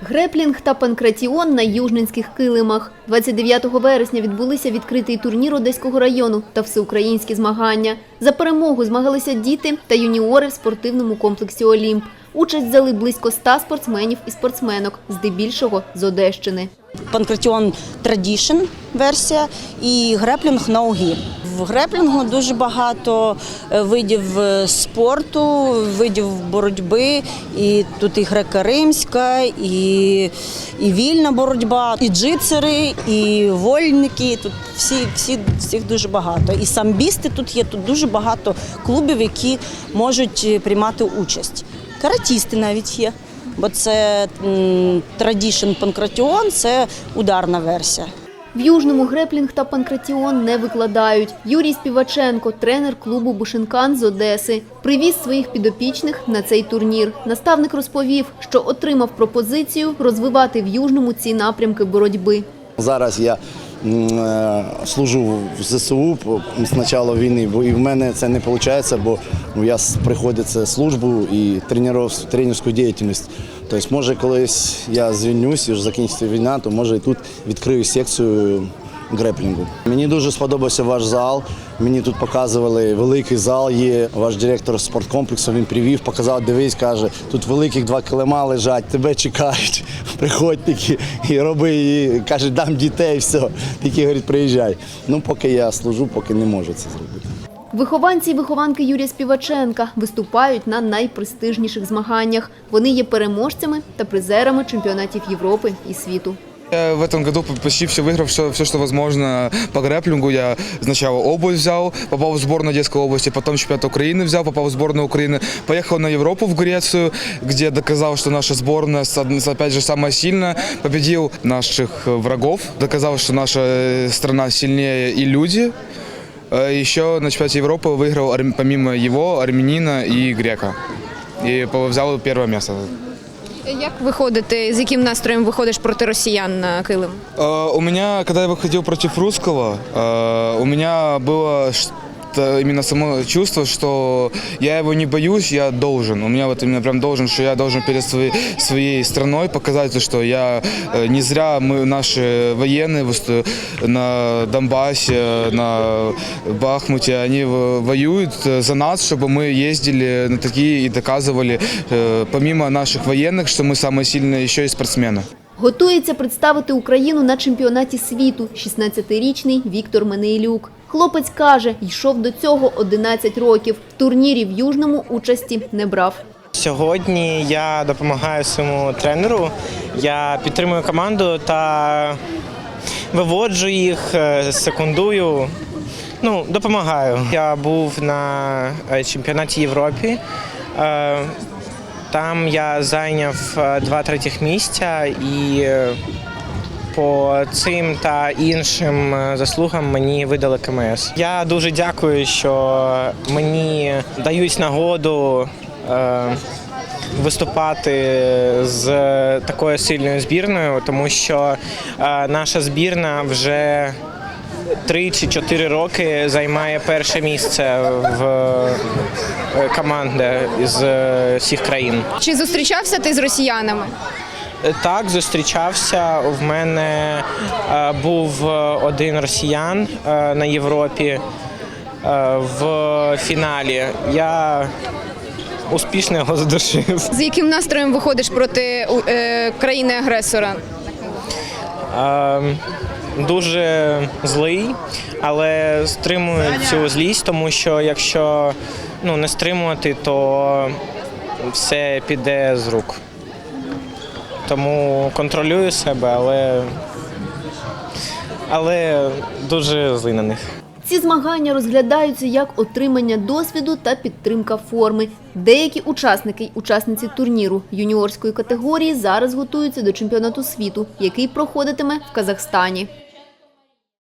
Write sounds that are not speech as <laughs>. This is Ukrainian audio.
Греплінг та панкратіон на южненських килимах. 29 вересня відбулися відкритий турнір Одеського району та всеукраїнські змагання. За перемогу змагалися діти та юніори в спортивному комплексі «Олімп». Участь взяли близько 100 спортсменів і спортсменок, здебільшого з Одещини. Панкратіон Tradition версія і греплінг ноугі. В греплінгу дуже багато е, видів е, спорту, видів боротьби. І тут і греко-римська, і, і вільна боротьба, і джитсери, і вольники. Тут всі, всі всіх дуже багато. І самбісти тут є. Тут дуже багато клубів, які можуть е, приймати участь. Каратісти навіть є. Бо це Tradition Панкратіон, це ударна версія. В Южному греплінг та панкратіон не викладають. Юрій Співаченко, тренер клубу Бушинкан з Одеси, привіз своїх підопічних на цей турнір. Наставник розповів, що отримав пропозицію розвивати в Южному ці напрямки боротьби. Зараз я служу в ЗСУ з початку війни, бо і в мене це не виходить, бо я приходиться службу і тренерську діяльність. Тобто, може, колись я звільнюсь і закінчиться війна, то може і тут відкрию секцію греплінгу. Мені дуже сподобався ваш зал. Мені тут показували великий зал. Є ваш директор спорткомплексу. Він привів, показав, дивись, каже, тут великих два килима лежать, тебе чекають. <laughs> Приходь тільки і роби, і каже, дам дітей, все. Тільки говорить, приїжджай. Ну, поки я служу, поки не можу це зробити. Вихованці і вихованки Юрія Співаченка виступають на найпрестижніших змаганнях. Вони є переможцями та призерами чемпіонатів Європи і світу. Я в этом году почти все выиграл, все, все, что возможно по грэплингу. Я сначала обувь взял, попал в сборную Одесской области, потом чемпионат Украины взял, попал в сборную Украины. Поехал на Европу, в Грецию, где доказал, что наша сборная, опять же, самая сильная. Победил наших э, врагов, доказал, что наша э, страна сильнее и люди. Э, Еще на чемпионате Европы выиграл помимо его армянина и грека. И взял первое место. Як виходити, з яким настроєм виходиш проти росіян на килим? Э, У меня, когда я выходил против русского, э, у меня было что- именно само чувство, что я его не боюсь, я должен. У меня вот именно прям должен, что я должен перед своей, своей страной показать, то, что я э, не зря мы наши военные высту- на Донбассе, на Бахмуте, они в- воюют э, за нас, чтобы мы ездили на такие и доказывали, э, помимо наших военных, что мы самые сильные еще и спортсмены. Готується представити Україну на чемпіонаті світу 16-річний Віктор Менейлюк. Хлопець каже, йшов до цього 11 років. В турнірі в Южному участі не брав. Сьогодні я допомагаю своєму тренеру. Я підтримую команду та виводжу їх, е, секундую. Ну, допомагаю. Я був на е, чемпіонаті Європи. Е, Там я зайняв два третіх місця і по цим та іншим е, заслугам мені видали КМС. Я дуже дякую, що мені дають нагоду е, виступати з такою сильною збірною, тому що е, наша збірна вже три чи чотири роки займає перше місце в команді з всіх країн. Чи зустрічався ти з росіянами? Так, зустрічався. В мене е, був е, один росіян е, на Європі в фіналі. Я успішно його задушив. З яким настроєм виходиш проти країни-агресора? Е, Дуже злий, але стримую цю злість, тому що якщо ну, не стримувати, то все піде з рук. Тому контролюю себе, але, але дуже злий на них. Ці змагання розглядаються як отримання досвіду та підтримка форми. Деякі учасники й учасниці турніру юніорської категорії зараз готуються до чемпіонату світу, який проходитиме в Казахстані.